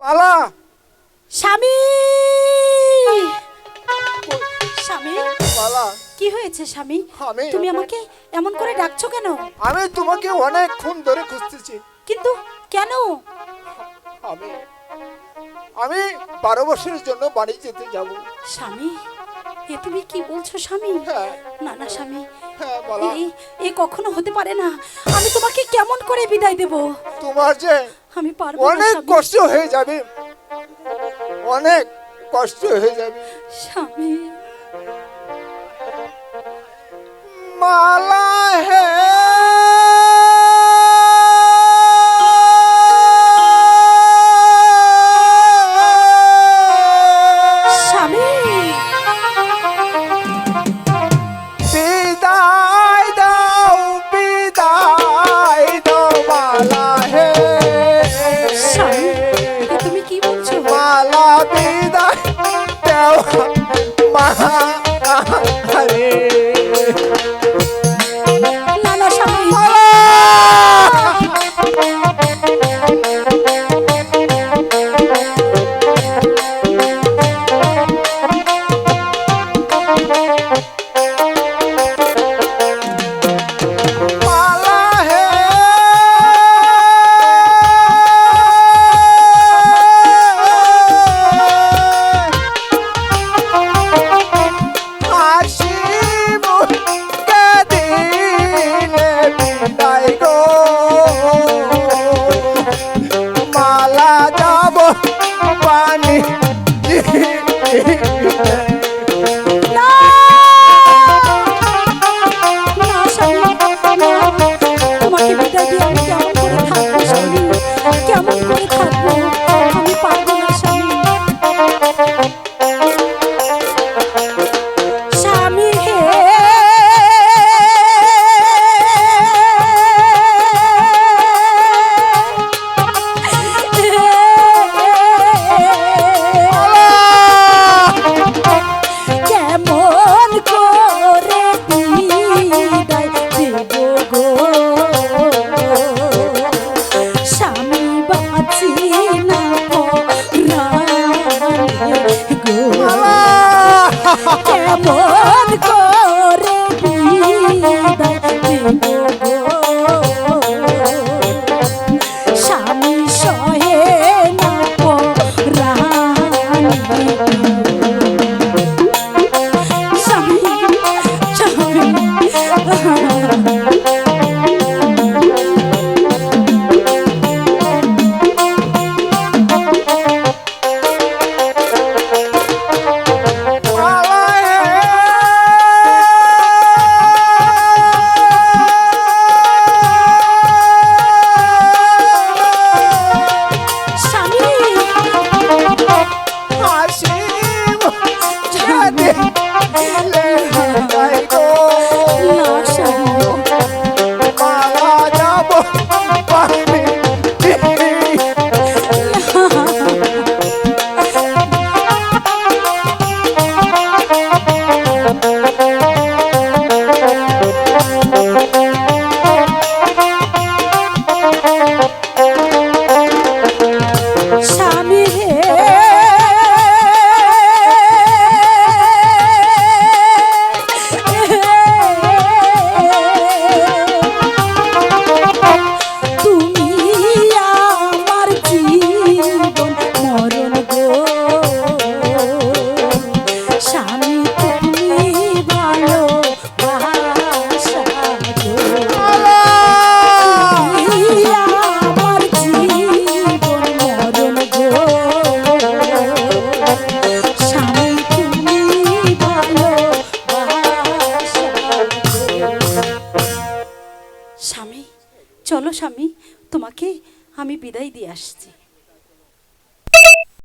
পালা। স্বামী! স্বামী পালা। কি হয়েছে স্বামী? আমি তুমি আমাকে এমন করে ডাকছো কেন? আমি তোমাকে অনেকক্ষণ ধরে খুঁজতেছি। কিন্তু কেন? আমি আমি বারো বছরের জন্য বাড়ি যেতে যাব। স্বামী এ তুমি কি বলছো স্বামী? হ্যাঁ। না না স্বামী। হ্যাঁ এ- কখনো হতে পারে না। আমি তোমাকে করে বিদায় দেব। তোমার যে আমি পারব অনেক কষ্ট হয়ে যাবে। অনেক কষ্ট হয়ে যাবে। মালা বিদায় দাও কেমন করে থাকব কেমন করে চলো স্বামী তোমাকে আমি বিদায় দিয়ে আসছি।